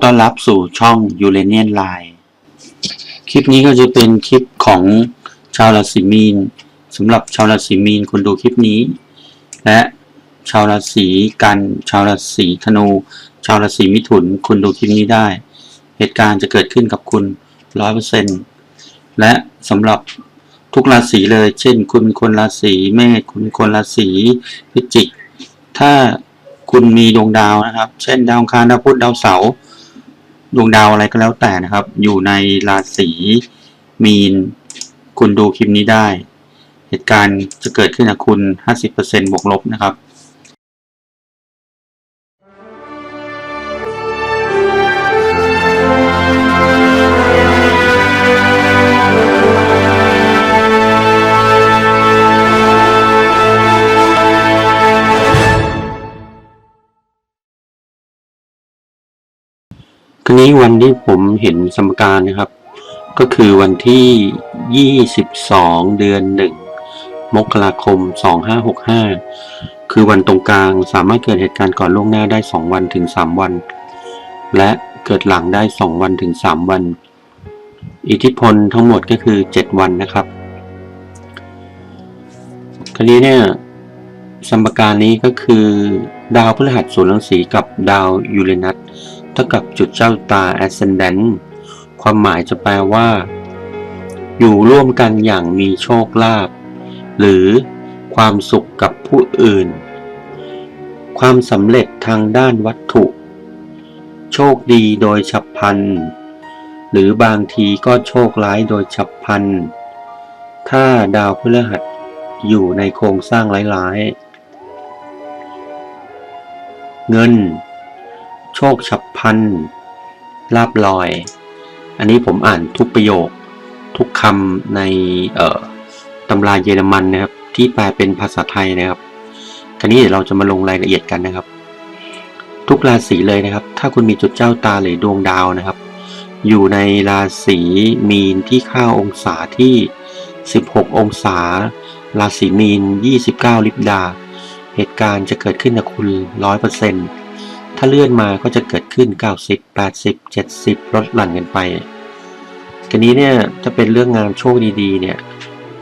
อต้อนรับสู่ช่องยูเรเนียนไลน์คลิปนี้ก็จะเป็นคลิปของชาวราศีมีนสำหรับชาวราศีมีนคุณดูคลิปนี้ และชาวราศีกัน ชาวราศีธนู ชาวราศีมิถุนคุณดูคลิปนี้ได้ เหตุการณ์จะเกิดขึ้นกับคุณร้อยเปอร์เซ็นและสำหรับทุกราศีเลย เช่น คุณเป็นคนราศีเมษคุณเป็นคนราศีพิจิก ถ้าคุณมีดวงดาวนะครับ เช่นดาวคารดาวพุธดาวเสาร์ ดวงดาวอะไรก็แล้วแต่นะครับ อยู่ในราศีมีน คุณดูคลิปนี้ได้ เหตุการณ์จะเกิดขึ้นกับคุณ 50%บวกลบนะครับ ทีนี้วันที่ผมเห็นสมการนะครับ ก็คือวันที่ 22 เดือน 1 มกราคม 2565 คือวันตรงกลางสามารถเกิดเหตุการณ์ก่อนล่วงหน้าได้ 2 วันถึง 3 วัน และเกิดหลังได้ 2 วันถึง 3 วัน อิทธิพลทั้งหมดก็คือ 7 วันนะครับคราวนี้เนี่ยสมการนี้ก็คือดาวพฤหัสส่วนรังสีกับดาวยูเรนัส เท่ากับจุดเจ้าตา ascendant ความหมายจะแปลว่า อยู่ร่วมกันอย่างมีโชคลาภหรือความสุขกับผู้อื่น ความสำเร็จทางด้านวัตถุ โชคดีโดยฉับพลัน หรือบางทีก็โชคร้ายโดยฉับพลัน ถ้าดาวพฤหัสอยู่ในโครงสร้างร้ายๆ เงิน โชคฉับพลันลาบลอย อันนี้ผมอ่านทุกประโยคทุกคำในเอ่อตำราเยอรมันนะครับ ที่แปลเป็นภาษาไทยนะครับคราวนี้เดี๋ยวเราจะมาลงรายละเอียดกันนะครับ ทุกราศีเลยนะครับ ถ้าคุณมีจุดเจ้าตาหรือดวงดาวนะครับ อยู่ในราศีมีนที่ค่าองศาที่ 16 องศา ราศีมีน 29 ลิบดา เหตุการณ์จะเกิดขึ้นกับคุณ 100% ถ้าเลื่อนมาก็จะเกิดขึ้น 90 80 70 ลดหลั่นกันไปทีนี้เนี่ยจะเป็นเรื่องงานโชคดีๆเนี่ย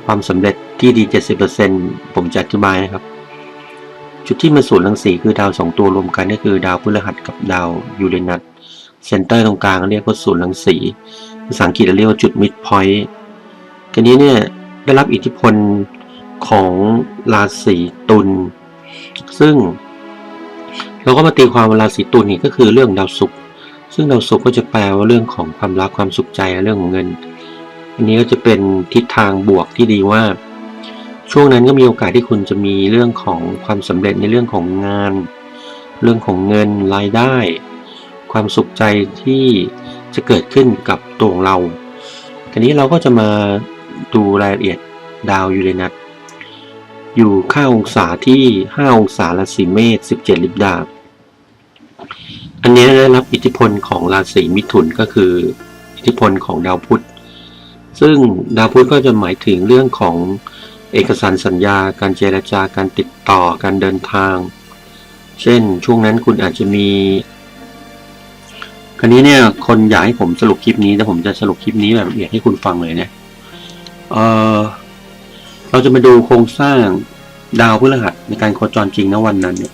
ความสำเร็จที่ดี 70%ผมจะอธิบายนะครับ จุดที่มาสูนย์รังสีคือดาวสองตัวรวมกันก็คือดาวพฤหัสกับดาวยูเรนัสเซนเตอร์ตรงกลางเรียกว่าศูนย์รังสีภาษาอังกฤษเรียกว่าจุดมิดพอยต์ทีนี้เนี่ยได้รับอิทธิพลของราศีตุลซึ่ง เราก็มาตีความเว่าราศีตุลนี่ก็คือเรื่องดาวศุกร์ซึ่งดาวศุกร์ก็จะแปลว่าเรื่องของความรักความสุขใจเรื่องของเงิน อันนี้ก็จะเป็นทิศทางบวกที่ดีว่า ช่วงนั้นก็มีโอกาสที่คุณจะมีเรื่องของความสำเร็จในเรื่องของงาน เรื่องของเงินรายได้ ความสุขใจที่จะเกิดขึ้นกับตัวของเราทีนี้เราก็จะมาดูรายละเอียดดาวยูเรนัสอยู่ค่าองศาที่ 5 องศาราศีเมษ17 ลิบดา อันนี้ได้รับอิทธิพลของราศีมิถุนก็คือ อิทธิพลของดาวพุธ ซึ่งดาวพุธก็จะหมายถึงเรื่องของเอกสารสัญญา การเจรจาการติดต่อ การเดินทาง เช่น ช่วงนั้นคุณอาจจะมี คราวนี้เนี่ยคนอยากให้ผมสรุปคลิปนี้แต่ผมจะสรุปคลิปนี้แบบละเอียดให้คุณฟังเลยเนี่ยเออเราจะมาดูโครงสร้างดาวพฤหัสในการโคจรจริงนะวันนั้นเนี่ย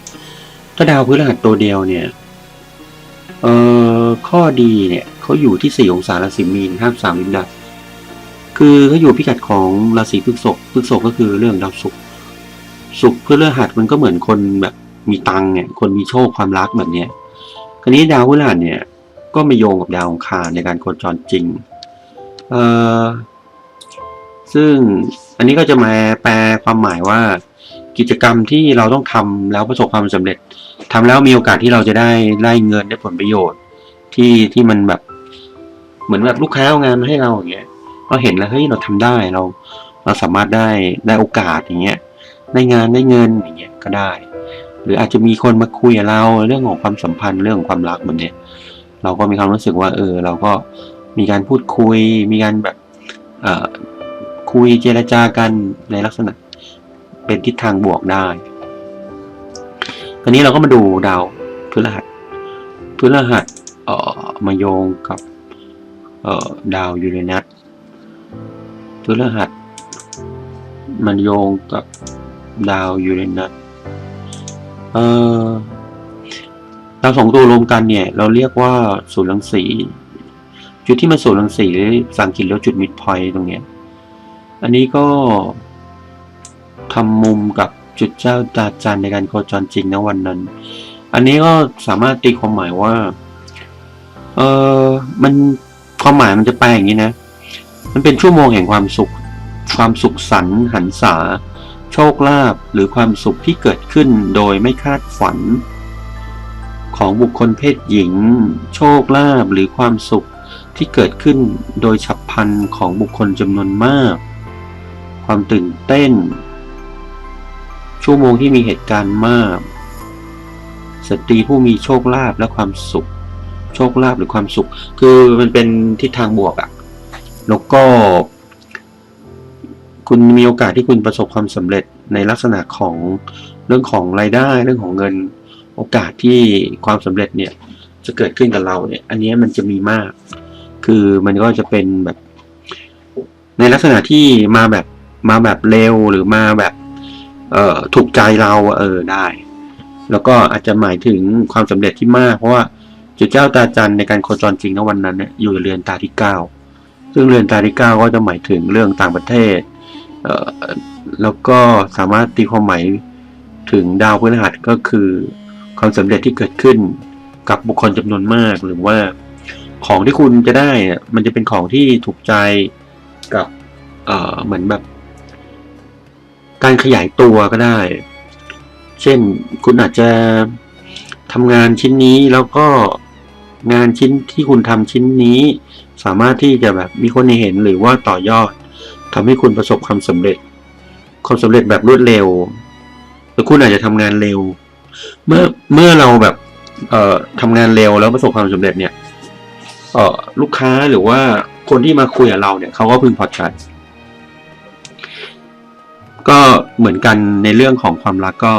ถ้าดาวพฤหัสตัวเดียวเนี่ย เอ่อข้อดีเนี่ยเขาอยู่ที่สี่องศาราศีมีนห้าสามลิบดาคือเขาอยู่พิกัดของราศีพฤษภพฤษภก็คือเรื่องดาวศุกร์ศุกร์เพฤหัสมันก็เหมือนคนแบบมีตังเนี่ยคนมีโชคความรักแบบเนี้ยคราวนี้ดาวพฤหัสเนี่ยก็มาโยงกับดาวองคารในการโคจรจริงเอ่อซึ่งอันนี้ก็จะมาแปลความหมายว่ากิจกรรมที่เราต้องทำแล้วประสบความสำเร็จ ทำแล้วมีโอกาสที่เราจะได้ได้เงินได้ผลประโยชน์ ที่ที่มันแบบ เหมือนแบบลูกค้าเอางานมาให้เราอย่างเงี้ยเราเห็นแล้วเฮ้ยเราทำได้เรา เราสามารถได้ได้โอกาสอย่างเงี้ยได้งานได้เงินอย่างเงี้ยก็ได้ หรืออาจจะมีคนมาคุยกับเราเรื่องของความสัมพันธ์เรื่องของความรักแบบเนี้ยเราก็มีความรู้สึกว่า เออ เราก็มีการพูดคุย มีการแบบเอ่อคุยเจรจากันในลักษณะเป็นทิศทางบวกได้ ตอนนี้เราก็มาดูดาวพฤหัสพฤหัสเอ่อมาโยงกับเอ่อดาวยูเรนัสพฤหัสมันโยงกับดาวยูเรนัสเอ่อดาวสองตัวรวมกันเนี่ย เราเรียกว่าศูนย์รังสี จุดที่มันศูนย์รังสีภาษาอังกฤษเรียกว่าจุดมิดพอยต์ตรงเนี้ย อันนี้ก็ทำมุมกับ จุดเจ้าตาจันในการโคจรจริงนะวันนั้น อันนี้ก็สามารถตีความหมายว่า เออมันความหมายมันจะแปลอย่างนี้นะ มันเป็นชั่วโมงแห่งความสุข ความสุขสันหันษา โชคลาภหรือความสุขที่เกิดขึ้นโดยไม่คาดฝัน ของบุคคลเพศหญิง โชคลาภหรือความสุขที่เกิดขึ้นโดยฉับพลันของบุคคลจำนวนมาก ความตื่นเต้น ชั่วโมงที่มีเหตุการณ์มาก สตรีผู้มีโชคลาภและความสุข โชคลาภหรือความสุข คือมันเป็นทิศทางบวกอะแล้วก็ คุณมีโอกาสที่คุณประสบความสำเร็จในลักษณะของเรื่องของรายได้เรื่องของเงินโอกาสที่ความสำเร็จเนี่ยจะเกิดขึ้นกับเราเนี่ย อันนี้มันจะมีมาก คือมันก็จะเป็นแบบ ในลักษณะที่มาแบบมาแบบเร็วหรือมาแบบ เออถูกใจเราเออได้ แล้วก็อาจจะหมายถึงความสำเร็จที่มาก เพราะว่าจุดเจ้าตาจันในการโคจรจริงในวันนั้นเนี่ยอยู่เรือนตาที่เก้าซึ่งเรือนตาที่เก้าก็จะหมายถึงเรื่องต่างประเทศเออแล้วก็สามารถตีความหมายถึงดาวพฤหัสก็คือความสำเร็จที่เกิดขึ้นกับบุคคลจำนวนมากหรือว่าของที่คุณจะได้มันจะเป็นของที่ถูกใจกับ เอ่อ เหมือนแบบ การขยายตัวก็ได้ เช่นคุณอาจจะทำงานชิ้นนี้แล้วก็งานชิ้นที่คุณทำชิ้นนี้ สามารถที่จะแบบมีคนเห็นหรือว่าต่อยอดทำให้คุณประสบความสำเร็จ ความสำเร็จแบบรวดเร็วแล้วคุณอาจจะทำงานเร็ว เมื่อเมื่อเราแบบเอ่อทำงานเร็วแล้วประสบความสำเร็จเนี่ยเอ่อลูกค้าหรือว่าคนที่มาคุยกับเราเนี่ยเขาก็พึงพอใจ ก็เหมือนกันในเรื่องของความรักก็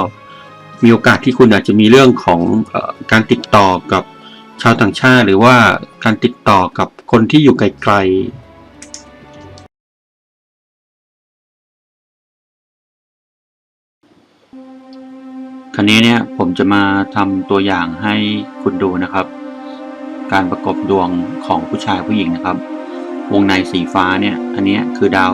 มีโอกาสที่คุณอาจจะมีเรื่องของอการติดต่อกับชาวต่างชาติ หรือว่าการติดต่อกับคนที่อยู่ไกลๆ คราวนี้เนี่ยผมจะมาทำตัวอย่างให้คุณดูนะครับ การประกบดวงของผู้ชายผู้หญิงนะครับ วงในสีฟ้าเนี่ย อันนี้คือดาว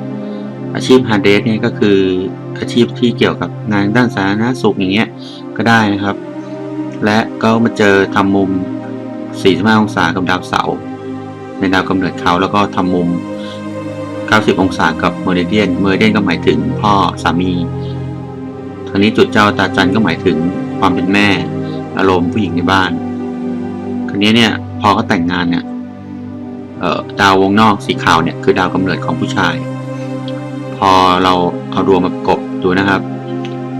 อาชีพฮาร์เดสเนี่ยก็คืออาชีพที่เกี่ยวกับงานด้านสาธารณสุขอย่างเงี้ยก็ได้นะครับ และก็มาเจอทำมุม 45 องศากับดาวเสาร์ในดาวกำเนิดเขาแล้วก็ทำมุม 90 องศากับเมอริเดียนเมอริเดียนก็หมายถึงพ่อสามีทางนี้จุดเจ้าตาจันก็หมายถึงความเป็นแม่ อารมณ์ผู้หญิงในบ้านคราวนี้เนี่ยพอเขาแต่งงานเนี่ยดาววงนอกสีขาวเนี่ยคือดาวกำเนิดของผู้ชาย พอเราเอาดวงมาประกบดูนะครับ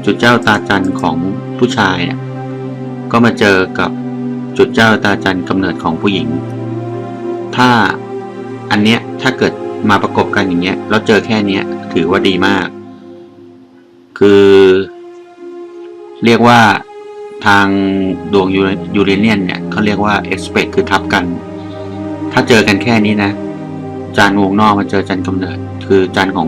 จุดเจ้าตาจันของผู้ชายเนี่ยก็มาเจอกับจุดเจ้าตาจันทร์กำเนิดของผู้หญิง ถ้าอันเนี้ยถ้าเกิดมาประกบกันอย่างเงี้ยแล้วเจอแค่เนี้ยถือว่าดีมาก คือ เรียกว่าทางดวงยูเรเนียนเนี่ยเขาเรียกว่า expect คือทับกัน ถ้าเจอกันแค่นี้นะ จานวงนอกมาเจอจันกำเนิด คือจานของ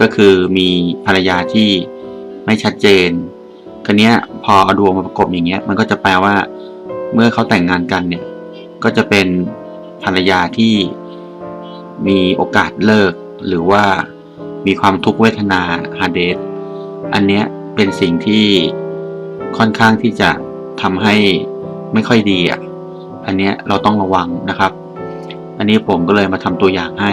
ก็คือมีภรรยาที่ไม่ชัดเจนคันนี้พอเอาดวงมาประกบอย่างเงี้ย มันก็จะแปลว่าเมื่อเขาแต่งงานกันเนี่ย ก็จะเป็นภรรยาที่มีโอกาสเลิก หรือว่ามีความทุกขเวทนาฮาเดสอันเนี้ยเป็นสิ่งที่ค่อนข้างที่จะทำให้ไม่ค่อยดีอะ อันเนี้ยเราต้องระวังนะครับ อันนี้ผมก็เลยมาทำตัวอย่างให้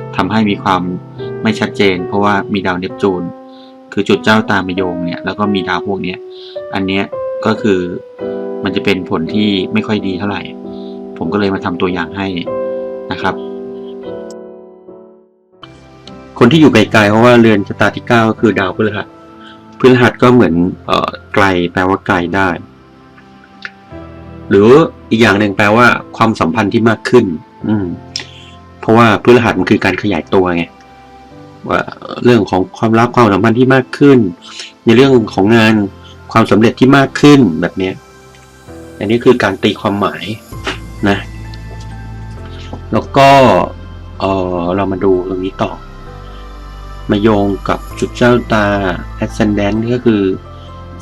ทำให้มีความไม่ชัดเจน เพราะว่ามีดาวเนปจูน คือจุดเจ้าตามโยงเนี่ยแล้วก็มีดาวพวกเนี้ยอันเนี้ยก็คือมันจะเป็นผลที่ไม่ค่อยดีเท่าไหร่ ผมก็เลยมาทำตัวอย่างให้นะครับ คนที่อยู่ไกลๆเพราะว่าเรือนชะตาที่เก้าก็คือดาวพฤหัสพฤหัสก็เหมือนเอ่อไกลแปลว่าไกลได้ หรืออีกอย่างหนึ่งแปลว่าความสัมพันธ์ที่มากขึ้น อืม เพราะว่าพฤหัสมันคือการขยายตัวไงว่าเรื่องของความรักความสัมพันธ์ที่มากขึ้น ในเรื่องของงานความสำเร็จที่มากขึ้นแบบเนี้ยอันนี้คือการตีความหมายนะ แล้วก็เออเรามาดูตรงนี้ต่อ มาโยงกับจุดเจ้าตา ascendant ก็คือ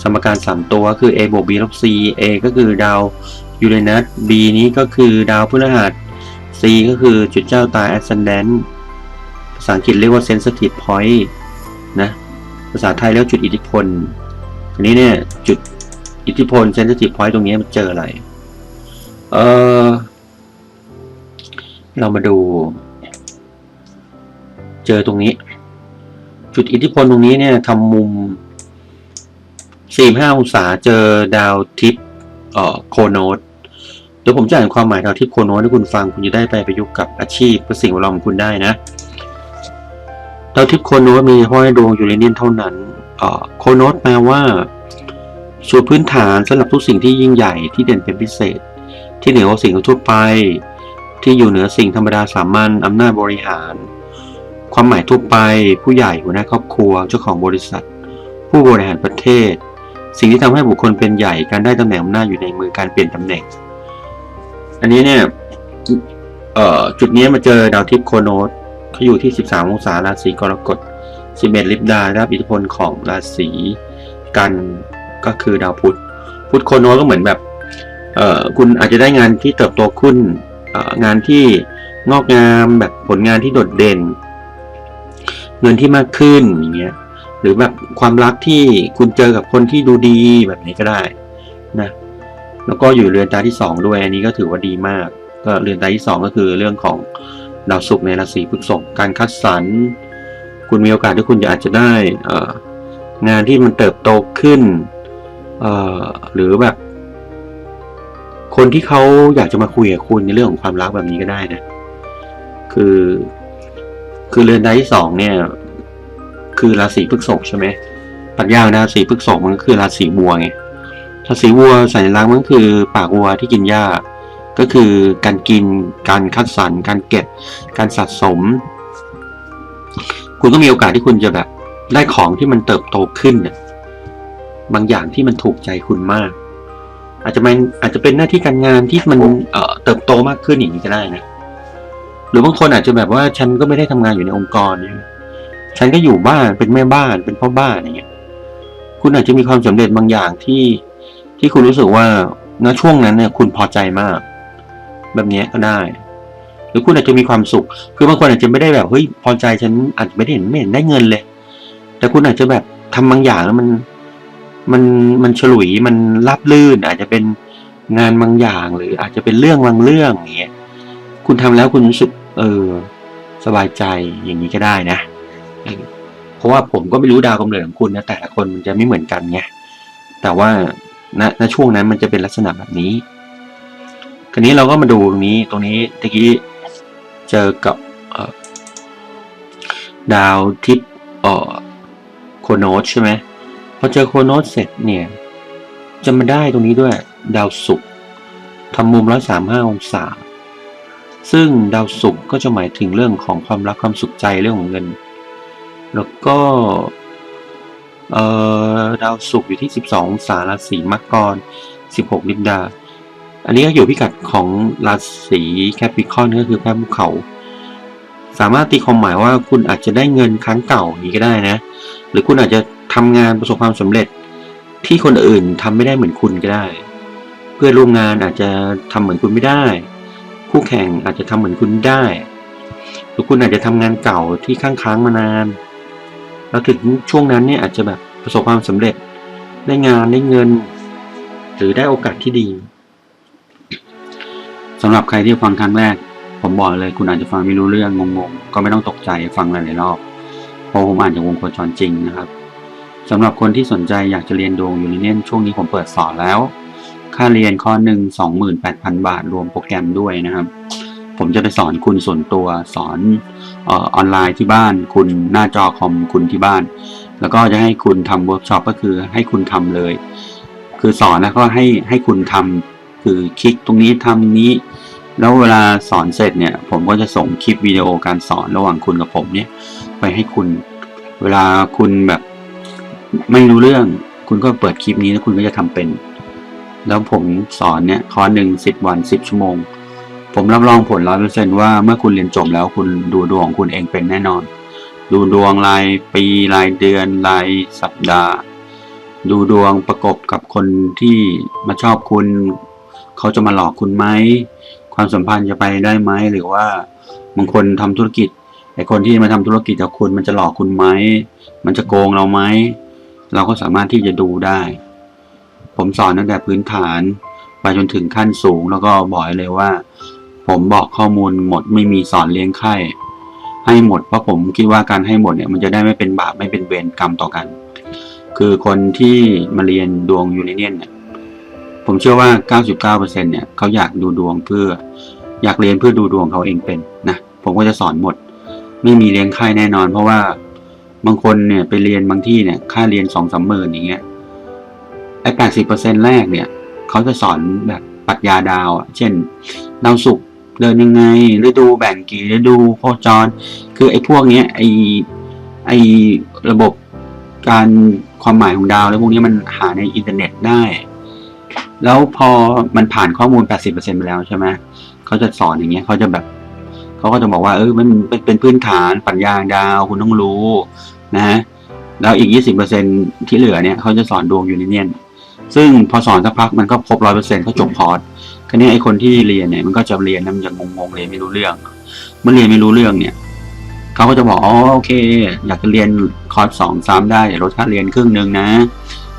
สมการ 3 ตัวก็คือ a บวก b ลบ c a ก็คือดาวยูเรนัส b นี้ก็คือดาวพฤหัส c ก็คือจุดเจ้าตา ascendant ภาษาอังกฤษเรียกว่า sensitive point นะ ภาษาไทยเรียกว่าจุดอิทธิพลอันนี้เนี่ยจุดอิทธิพล sensitive point ตรงนี้มันเจออะไร เออเรามาดู เจอตรงนี้ จุดอิทธิพลตรงนี้เนี่ยทำมุม 45 องศาเจอดาวทิพย์เอ่อโคโนด ดี๋ยวผมจะอ่านความหมายดาวทิพย์โคโนดให้คุณฟังคุณจะได้ไปประยุกต์กับอาชีพกับสิ่งแวดล้อมของคุณได้นะดาวทิพย์โคโนดมีเฉพาะในดวงยูเรเนียนเท่านั้นโคโนดแปลว่าส่วนพื้นฐานสำหรับทุกสิ่งที่ยิ่งใหญ่ที่เด่นเป็นพิเศษ ที่เหนือกว่าสิ่งทั่วไป ที่อยู่เหนือสิ่งธรรมดาสามัญอำนาจบริหาร ความหมายทั่วไป ผู้ใหญ่หัวหน้าครอบครัวเจ้าของบริษัท ผู้บริหารประเทศ สิ่งที่ทำให้บุคคลเป็นใหญ่การได้ตำแหน่งอำนาจอยู่ในมือการเปลี่ยนตำแหน่ง อันนี้เนี่ย เอ่อ จุดนี้มาเจอดาวทิพย์โคโนสเขาอยู่ที่ 13 องศาราศีกรกฎ 11 ลิบดาได้รับอิทธิพลของราศีกันก็คือดาวพุธ พุธโคโนสก็เหมือนแบบ เอ่อ คุณอาจจะได้งานที่เติบโตขึ้นเอ่องานที่งอกงามแบบผลงานที่โดดเด่น เงินที่มากขึ้นอย่างเงี้ย หรือแบบความรักที่คุณเจอกับคนที่ดูดีแบบนี้ก็ได้นะ แล้วก็อยู่เรือนตาที่สองด้วย อันนี้ก็ถือว่าดีมาก ก็เรือนตาที่สองก็คือเรื่องของดาวศุกร์ในราศีพฤษภการคัดสรร คุณมีโอกาสที่คุณจะอาจจะได้องานที่มันเติบโตขึ้น หรือแบบ คนที่เขาอยากจะมาคุยกับคุณในเรื่องของความรักแบบนี้ก็ได้นะ คือ คือเรือนตาที่สองเนี่ย คือราศีพฤษภใช่ไหมปรัชญาราศีพฤษภมันก็คือราศีวัวไง ราศีวัวสัญลักษณ์มันคือปากวัวที่กินหญ้า ก็คือการกินการคัดสรรการเก็บ การสะสม คุณก็มีโอกาสที่คุณจะแบบ ได้ของที่มันเติบโตขึ้นเนี่ยบางอย่างที่มันถูกใจคุณมาก อาจจะเป็นอาจจะเป็นหน้าที่การงานที่มันเอ่อเติบโตมากขึ้นอย่างนี้ก็ได้นะหรือบางคนอาจจะแบบว่าฉันก็ไม่ได้ทำงานอยู่ในองค์กรเนี่ยฉันก็อยู่บ้านเป็นแม่บ้านเป็นพ่อบ้านอย่างเงี้ย คุณอาจจะมีความสำเร็จบางอย่างที่ ที่คุณรู้สึกว่าณช่วงนั้นเนี่ยคุณพอใจมาก แบบนี้ก็ได้ หรือคุณอาจจะมีความสุข คือบางคนอาจจะไม่ได้แบบเฮ้ยพอใจฉันอาจจะไม่ได้เห็นไม่เห็นได้เงินเลย แต่คุณอาจจะแบบทำบางอย่างแล้วมันมันมันฉลุยมันราบลื่น อาจจะเป็นงานบางอย่าง หรืออาจจะเป็นเรื่องบางเรื่องอย่างเงี้ยคุณทำแล้วคุณรู้สึกเออสบายใจอย่างนี้ก็ได้นะ เพราะว่าผมก็ไม่รู้ดาวกำเนิดของคุณนะแต่ละคนมันจะไม่เหมือนกันไงแต่ว่า ณณช่วงนั้นมันจะเป็นลักษณะแบบนี้ คราวนี้เราก็มาดูตรงนี้ตรงนี้ตะกี้เจอกับดาวทิศเอ่อโคโนสใช่ไหมพอเจอโคโนสเสร็จเนี่ย จะมาได้ตรงนี้ด้วยดาวศุกร์ทำมุมร้อยสามห้าองศา ซึ่งดาวศุกร์ก็จะหมายถึงเรื่องของความรักความสุขใจเรื่องของเงิน แล้วก็ เอ่อดาวศุกร์อยู่ที่ 12องศาราศีมังกร 16นิดดา อันนี้ก็อยู่พิกัดของราศีแคปิคอนก็คือแพร่ภูเขา สามารถตีความหมายว่าคุณอาจจะได้เงินครั้งเก่าอย่างนี้ก็ได้นะ หรือคุณอาจจะทำงานประสบความสำเร็จที่คนอื่นทำไม่ได้เหมือนคุณก็ได้ เพื่อนร่วมงานอาจจะทำเหมือนคุณไม่ได้ คู่แข่งอาจจะทำเหมือนคุณได้ หรือคุณอาจจะทำงานเก่าที่ค้างค้างๆมานาน แล้วถึงช่วงนั้นเนี่ยอาจจะแบบประสบความสำเร็จได้งานได้เงิน หรือได้โอกาสที่ดีสำหรับใครที่ฟังครั้งแรก ผมบอกเลยคุณอาจจะฟังไม่รู้เรื่องงงๆ ก็ไม่ต้องตกใจฟังหลายๆรอบเพราะผมอ่านจากวงโคจรจริงนะครับสำหรับคนที่สนใจอยากจะเรียนดวงยูนิเนียนช่วงนี้ผมเปิดสอนแล้ว ค่าเรียนข้อหนึ่งสองหมื่นแปดพันบาทรวมโปรแกรมด้วยนะครับ ผมจะไปสอนคุณส่วนตัวสอนออออนไลน์ที่บ้าน คุณหน้าจอคอมคุณที่บ้าน แล้วก็จะให้คุณทำเวิร์กช็อปก็คือให้คุณทำเลย คือสอนแล้วก็ให้ให้คุณทำคือคลิกตรงนี้ทำนี้ แล้วเวลาสอนเสร็จเนี่ย ผมก็จะส่งคลิปวิดีโอการสอนระหว่างคุณกับผมเนี่ย ไปให้คุณ เวลาคุณแบบไม่รู้เรื่อง คุณก็เปิดคลิปนี้แล้วคุณก็จะทำเป็น แล้วผมสอนเนี่ยคอร์สหนึ่งสิบวันสิบชั่วโมง ผมรับรองผลร้อยเปอร์เซนว่าเมื่อคุณเรียนจบแล้วคุณดูดวงคุณเองเป็นแน่นอน ดูดวงรายปีรายเดือนรายสัปดาห์ ดูดวงประกบกับคนที่มาชอบคุณ เขาจะมาหลอกคุณไหมความสัมพันธ์จะไปได้ไหมหรือว่าบางคนทำธุรกิจไอคนที่มาทำธุรกิจกับคุณมันจะหลอกคุณไหมมันจะโกงเราไหมเราก็สามารถที่จะดูได้ ผมสอนตั้งแต่พื้นฐานไปจนถึงขั้นสูงแล้วก็บอกเลยว่า ผมบอกข้อมูลหมดไม่มีสอนเลี้ยงไข้ให้หมดเพราะผมคิดว่าการให้หมดเนี่ยมันจะได้ไม่เป็นบาปไม่เป็นเวรกรรมต่อกัน คือคนที่มาเรียนดวงยูนิเนียนเนี่ยผมเชื่อว่า 99%เนี่ยเขาอยากดูดวงเพื่ออยากเรียนเพื่อดูดวงเขาเองเป็นนะผมก็จะสอนหมด ไม่มีเลี้ยงค่ายแน่นอน เพราะว่าบางคนเนี่ยไปเรียนบางที่เนี่ยค่าเรียนสองสามหมื่นอย่างเงี้ยไอ้แปดสิบเปอร์เซ็นแรกเนี่ย เขาจะสอนแบบปรัชญาดาวอะเช่น ดาวศุกร์ เดินยังไงฤดูแบ่งกี่ฤดูโคจร คือไอ้พวกเนี้ยไอ้ไอ้ระบบการความหมายของดาวแล้วพวกนี้มันหาในอินเทอร์เน็ตได้ แล้วพอมันผ่านข้อมูล 80%ไปแล้วใช่ไหมเขาจะสอนอย่างเงี้ยเขาจะแบบเขาก็จะบอกว่าเออมันเป็นเป็นพื้นฐานปรัชญาดาวคุณต้องรู้นะแล้วอีก 20%ที่เหลือเนี่ยเขาจะสอนดวงยูนิเนียนซึ่งพอสอนสักพักมันก็ครบร้อยเปอร์เซ็นต์เขาจบคอร์ส คราวนี้ไอ้คนที่เรียนเนี่ยมันก็จะเรียนแล้วมันจะงงๆเรียนไม่รู้เรื่อง เมื่อเรียนไม่รู้เรื่องเนี่ยเขาก็จะบอกอ๋อโอเค อยากจะเรียนคอร์สสองสามได้เดี๋ยวลดค่าเรียนครึ่งหนึ่งนะ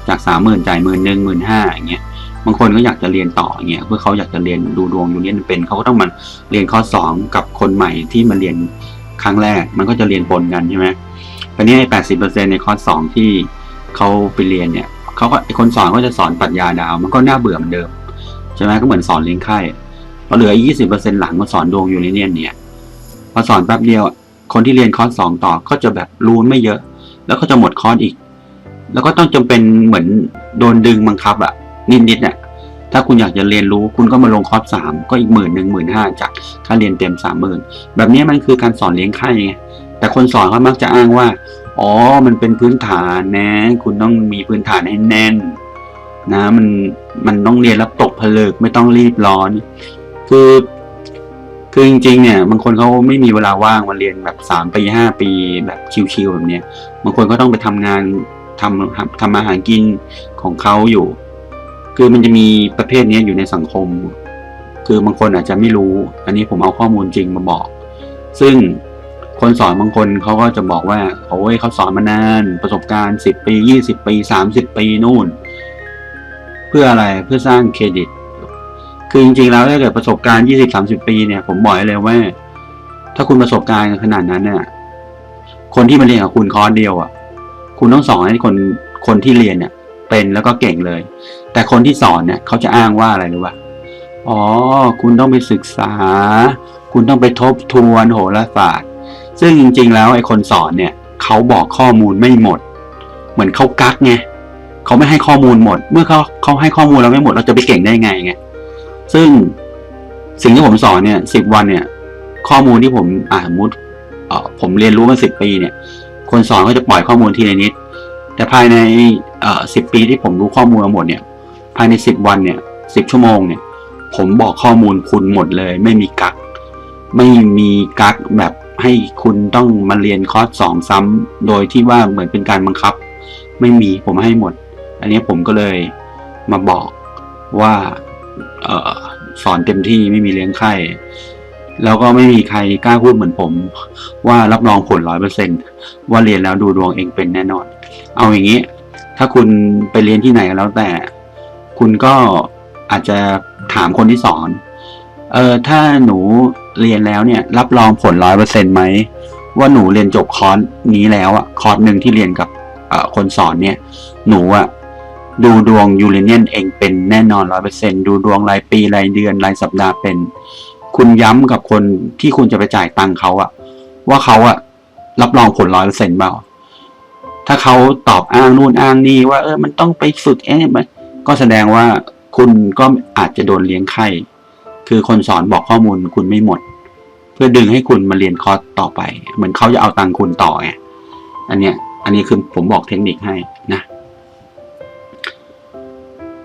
จากสามหมื่นจ่ายหมื่นหนึ่งหมื่นห้าอย่างเงี้ยบางคนก็อยากจะเรียนต่ออย่างเงี้ยเพื่อเขาอยากจะเรียนดูดวงยูเนียนเป็นเขาก็ต้องมาเรียนคอร์สสองกับคนใหม่ที่มาเรียนครั้งแรก มันก็จะเรียนปนกันใช่ไหมคราวนี้ไอ้แปดสิบเปอร์เซ็นในคอร์สสองที่เขาไปเรียนเนี่ยเขาก็ไอ้คนสอนก็จะสอนปรัชญาดาว มันก็น่าเบื่อเหมือนเดิม ช่ไหมก็เหมือนสอนเลี้ยงไข่พอเหลือยี่สิบเปอร์เซ็นหลังมาสอนดวงอยู่เนียนเนี่ยพอสอนแป๊บเดียว คนที่เรียนคอร์สสองต่อก็จะแบบรู้ไม่เยอะ แล้วก็จะหมดคอร์สอีก แล้วก็ต้องจำเป็นเหมือนโดนดึงบังคับอะนิดๆเนี่ยถ้าคุณอยากจะเรียนรู้คุณก็มาลงคอร์สสามก็อีกหมื่นหนึ่งหมื่นห้าจากค่าเรียนเต็มสามหมื่นแบบนี้มันคือการสอนเลี้ยงไข่ไงแต่คนสอนเขามักจะอ้างว่า อ๋อ มันเป็นพื้นฐานนะ คุณต้องมีพื้นฐานให้แน่น นะมันมันต้องเรียนแล้วตกผลึกไม่ต้องรีบร้อน คือคือจริงๆเนี่ยบางคนเขาไม่มีเวลาว่างมาเรียนแบบสามปีห้าปีแบบชิวๆแบบเนี้ยบางคนก็ต้องไปทำงานทำทำอาหารกินของเขาอยู่ คือมันจะมีประเภทนี้อยู่ในสังคม คือบางคนอาจจะไม่รู้ อันนี้ผมเอาข้อมูลจริงมาบอก ซึ่งคนสอนบางคนเขาก็จะบอกว่าโอ้ยเขาสอนมานานประสบการณ์สิบปียี่สิบปีสามสิบปีนู่น เพื่ออะไรเพื่อสร้างเครดิต คือจริงๆแล้วถ้าเกิดประสบการณ์ยี่สิบสามสิบปีเนี่ยผมบอกเลยว่า ถ้าคุณประสบการณ์ขนาดนั้นเนี่ยคนที่มาเรียนกับคุณคอร์สเดียวอะ คุณต้องสอนให้คนคนที่เรียนเนี่ย เป็นแล้วก็เก่งเลย แต่คนที่สอนเนี่ยเขาจะอ้างว่าอะไรรู้ป่ะอ๋อ คุณต้องไปศึกษา คุณต้องไปทบทวนโหราศาสตร์ ซึ่งจริง ๆ แล้วไอ้คนสอนเนี่ยเขาบอกข้อมูลไม่หมด เหมือนเขากักไง เขาไม่ให้ข้อมูลหมด เมื่อเขาเขาให้ข้อมูลเราไม่หมดเราจะไปเก่งได้ไงไงซึ่งสิ่งที่ผมสอนเนี่ยสิบวันเนี่ย ข้อมูลที่ผมอ่าสมมติเอ่อผมเรียนรู้มาสิบปีเนี่ย คนสอนก็จะปล่อยข้อมูลทีละนิด แต่ภายในเอ่อสิบปีที่ผมรู้ข้อมูลหมดเนี่ย ภายในสิบวันเนี่ยสิบชั่วโมงเนี่ย ผมบอกข้อมูลคุณหมดเลย ไม่มีกัก ไม่มีกักแบบให้คุณต้องมาเรียนคอร์สสองซ้ำโดยที่ว่าเหมือนเป็นการบังคับ ไม่มีผมให้หมด อันนี้ผมก็เลยมาบอกว่าออสอนเต็มที่ไม่มีเลี้ยงไข้แล้วก็ไม่มีใครกล้าพูดเหมือนผม ว่ารับรองผลร้อยเปอร์เซนว่าเรียนแล้วดูดวงเองเป็นแน่นอน เอาอย่างนี้ ถ้าคุณไปเรียนที่ไหนก็แล้วแต่ คุณก็อาจจะถามคนที่สอน เออถ้าหนูเรียนแล้วเนี่ย รับรองผลร้อยเปอร์เซ็นต์ไหมว่าหนูเรียนจบคอร์สนี้แล้วอะคอร์สหนึ่งที่เรียนกับคนสอนเนี่ย หนูอะ ดูดวงยูเรเนียนเองเป็นแน่นอนร้อยเปอร์เซ็นดูดวงรายปีรายเดือนรายสัปดาห์เป็น คุณย้ำกับคนที่คุณจะไปจ่ายตังค์เขาอะว่าเขาอะรับรองผลร้อยเปอร์เซ็นต์เปล่าถ้าเขาตอบอ้างนู่นอ้างนี่ว่าเออมันต้องไปฝึกเอ๊ะมันก็แสดงว่าคุณก็อาจจะโดนเลี้ยงไข้ คือคนสอนบอกข้อมูลคุณไม่หมด เพื่อดึงให้คุณมาเรียนคอร์สต่อไป เหมือนเขาจะเอาตังค์คุณต่อไงอันเนี้ย อันนี้คือผมบอกเทคนิคให้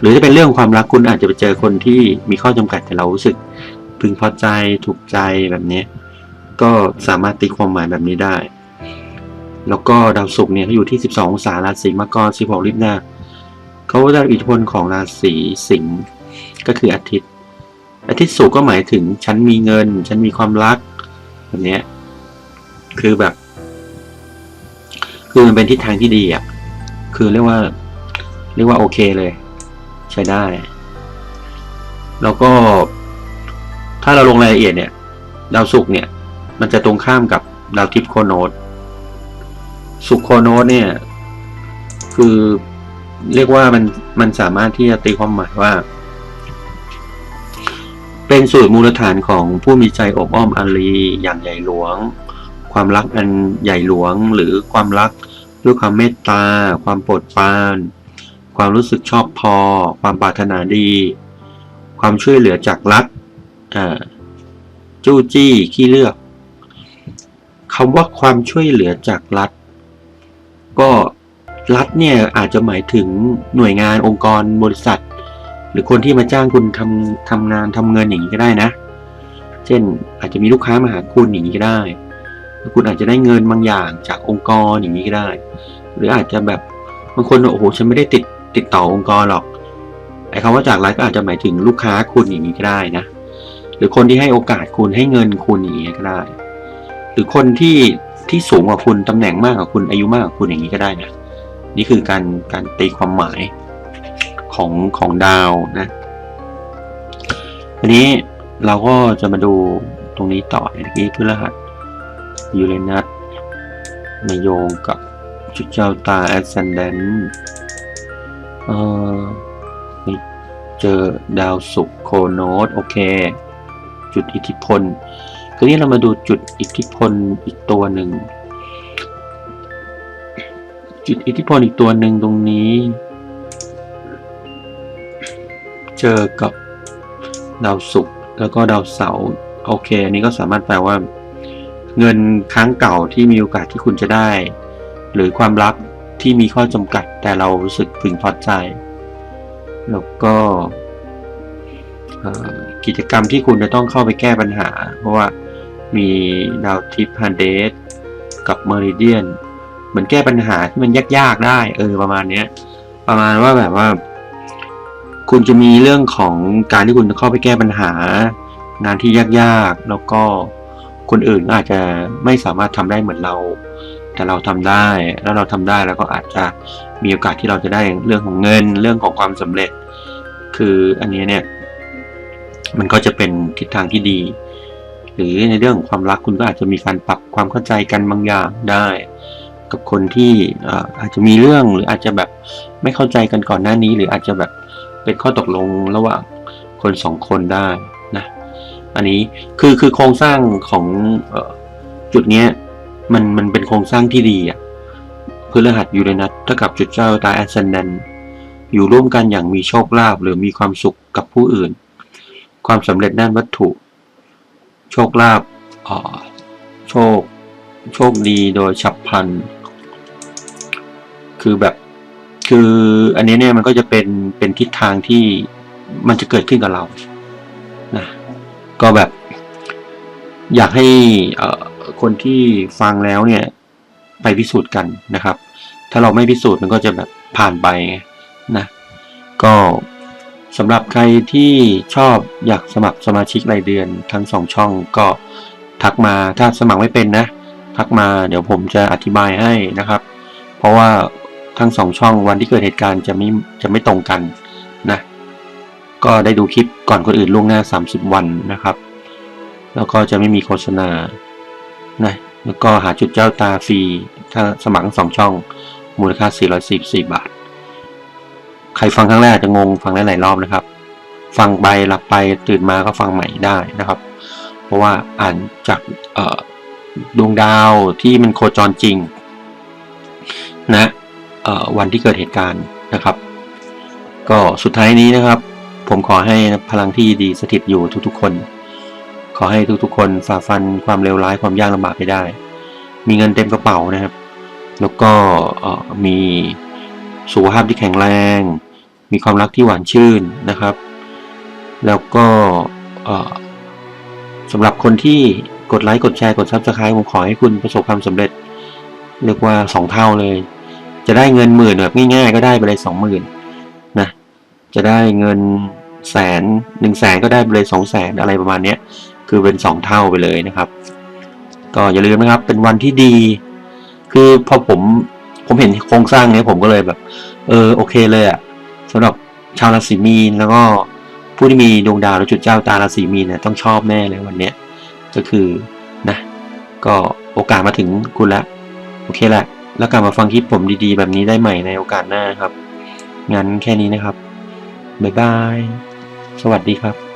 หรือจะเป็นเรื่องความรักคุณอาจจะไปเจอคนที่มีข้อจำกัดแต่เรารู้สึกพึงพอใจถูกใจแบบนี้ ก็สามารถตีความหมายแบบนี้ได้ แล้วก็ดาวศุกร์เนี่ยเขาอยู่ที่ 12องศาราศีมังกร16ลิบหน้าเขาได้อิทธิพลของราศีสิงห์ก็คืออาทิตย์ อาทิตย์ศุกร์ก็หมายถึงฉันมีเงิน ฉันมีความรักแบบนี้คือแบบ คือมันเป็นทิศทางที่ดีอะคือเรียกว่า เรียกว่าโอเคเลย ใช้ได้ แล้วก็ถ้าเราลงรายละเอียดเนี่ย ดาวศุกร์เนี่ย มันจะตรงข้ามกับดาวทิพย์โคโนตสุขโคโนตเนี่ย คือเรียกว่ามันมันสามารถที่จะตีความหมายว่า เป็นสูตรมูลฐานของผู้มีใจอบอ้อมอารีอย่างใหญ่หลวง ความรักอันใหญ่หลวงหรือความรักด้วยความเมตตา ความโปรดปราน ความรู้สึกชอบพอ ความปรารถนาดี ความช่วยเหลือจากรัฐจู้จี้ขี้เลือกคำว่าความช่วยเหลือจากรัฐ ก็รัฐเนี่ยอาจจะหมายถึงหน่วยงานองค์กรบริษัท หรือคนที่มาจ้างคุณทำทำงานทำเงินอย่างนี้ก็ได้นะ เช่นอาจจะมีลูกค้ามาหาคุณอย่างนี้ก็ได้คุณอาจจะได้เงินบางอย่างจากองค์กรอย่างนี้ก็ได้ หรืออาจจะแบบบางคนโอ้โหฉันไม่ได้ติด ติดต่อองค์กรหรอกไอ้คำว่าจากรัฐก็อาจจะหมายถึงลูกค้าคุณอย่างนี้ก็ได้นะ หรือคนที่ให้โอกาสคุณให้เงินคุณอย่างนี้ก็ได้ หรือคนที่ที่สูงกว่าคุณตำแหน่งมากกว่าคุณอายุมากกว่าคุณอย่างนี้ก็ได้นะนี่คือการการตีความหมายของของดาวนะทีนี้เราก็จะมาดูตรงนี้ต่อเมื่อกี้พฤหัสยูเรนัสมาโยงกับจุดเจ้าตาแอสเซนเดนเออนี่ เจอดาวศุกร์โคโนตโอเค จุดอิทธิพลทีนี้เรามาดูจุดอิทธิพลอีกตัวหนึ่ง จุดอิทธิพลอีกตัวหนึ่งตรงนี้ เจอกับดาวศุกร์แล้วก็ดาวเสาร์โอเค อันนี้ก็สามารถแปลว่า เงินค้างเก่าที่มีโอกาสที่คุณจะได้ หรือความรัก ที่มีข้อจำกัดแต่เรารู้สึกพึงพอใจ แล้วก็กิจกรรมที่คุณจะต้องเข้าไปแก้ปัญหา เพราะว่ามีดาวทิพย์ฮันเดสกับเมริเดียนเหมือนแก้ปัญหาที่มันยากๆได้ เออประมาณเนี้ย ประมาณว่าแบบว่า คุณจะมีเรื่องของการที่คุณจะเข้าไปแก้ปัญหา งานที่ยากๆ แล้วก็คนอื่นอาจจะไม่สามารถทำได้เหมือนเรา แต่เราทำได้ แล้วเราทำได้แล้วก็อาจจะมีโอกาสที่เราจะได้เรื่องของเงินเรื่องของความสำเร็จ คืออันนี้เนี่ย มันก็จะเป็นทิศทางที่ดี หรือในเรื่องของความรักคุณก็อาจจะมีการปรับความเข้าใจกันบางอย่างได้ กับคนที่อาจจะมีเรื่องหรืออาจจะแบบไม่เข้าใจกันก่อนหน้านี้ หรืออาจจะแบบเป็นข้อตกลงระหว่างคนสองคนได้นะอันนี้คือคือโครงสร้างของจุดเนี้ย มันมันเป็นโครงสร้างที่ดีอะพฤหัสยูเรนัสเท่ากับจุดเจ้าตาแอสเซนแดนอยู่ร่วมกันอย่างมีโชคลาภหรือมีความสุขกับผู้อื่น ความสำเร็จด้านวัตถุ โชคลาภอ่อโชค โชคดีโดยฉับพลัน คือแบบ คืออันนี้เนี่ยมันก็จะเป็น เป็นทิศทางที่มันจะเกิดขึ้นกับเรา นะ ก็แบบ อยากให้เอ่อ คนที่ฟังแล้วเนี่ยไปพิสูจน์กันนะครับ ถ้าเราไม่พิสูจน์มันก็จะแบบผ่านไปนะก็สำหรับใครที่ชอบอยากสมัครสมาชิกรายเดือนทั้งสองช่องก็ทักมาถ้าสมัครไม่เป็นนะ ทักมาเดี๋ยวผมจะอธิบายให้นะครับ เพราะว่าทั้งสองช่องวันที่เกิดเหตุการณ์จะไม่จะไม่ตรงกันนะก็ได้ดูคลิปก่อนคนอื่นล่วงหน้า 30 วันนะครับ แล้วก็จะไม่มีโฆษณา นะแล้วก็หาจุดเจ้าตาฟรีถ้าสมัครสองช่อง มูลค่า 444 บาท ใครฟังครั้งแรกอาจจะงงฟังได้หลายรอบนะครับ ฟังไปหลับไปตื่นมาก็ฟังใหม่ได้นะครับ เพราะว่าอ่านจากดวงดาวที่มันโคจรจริงนะวันที่เกิดเหตุการณ์นะครับ ก็สุดท้ายนี้นะครับ ผมขอให้พลังที่ดีสถิตอยู่ทุกๆคน ขอให้ทุกๆ คนฝ่าฟันความเลวร้ายความยากลำบากไปได้ มีเงินเต็มกระเป๋านะครับ แล้วก็มีสุขภาพที่แข็งแรง มีความรักที่หวานชื่นนะครับ แล้วก็สำหรับคนที่กดไลค์กดแชร์กดซับสไครต์ผมขอให้คุณประสบความสำเร็จเรียกว่าสองเท่าเลย จะได้เงินหมื่นแบบง่ายๆ ก็ได้ไปเลยสองหมื่นนะจะได้เงินแสนหนึ่งแสนก็ได้ไปเลยสองแสนอะไรประมาณเนี้ย คือเป็นสองเท่าไปเลยนะครับ ก็อย่าลืมนะครับ เป็นวันที่ดี คือพอผมผมเห็นโครงสร้างเนี้ยผมก็เลยแบบ เออโอเคเลยอะสำหรับชาวราศีมีนแล้วก็ผู้ที่มีดวงดาวและจุดเจ้าตาราศีมีนเนี่ยต้องชอบแน่เลยวันเนี้ยก็คือนะ ก็โอกาสมาถึงคุณละโอเคแหละแล้วกลับมาฟังคลิปผมดีๆ แบบนี้ได้ใหม่ในโอกาสหน้าครับ งั้นแค่นี้นะครับ บ๊ายบาย สวัสดีครับ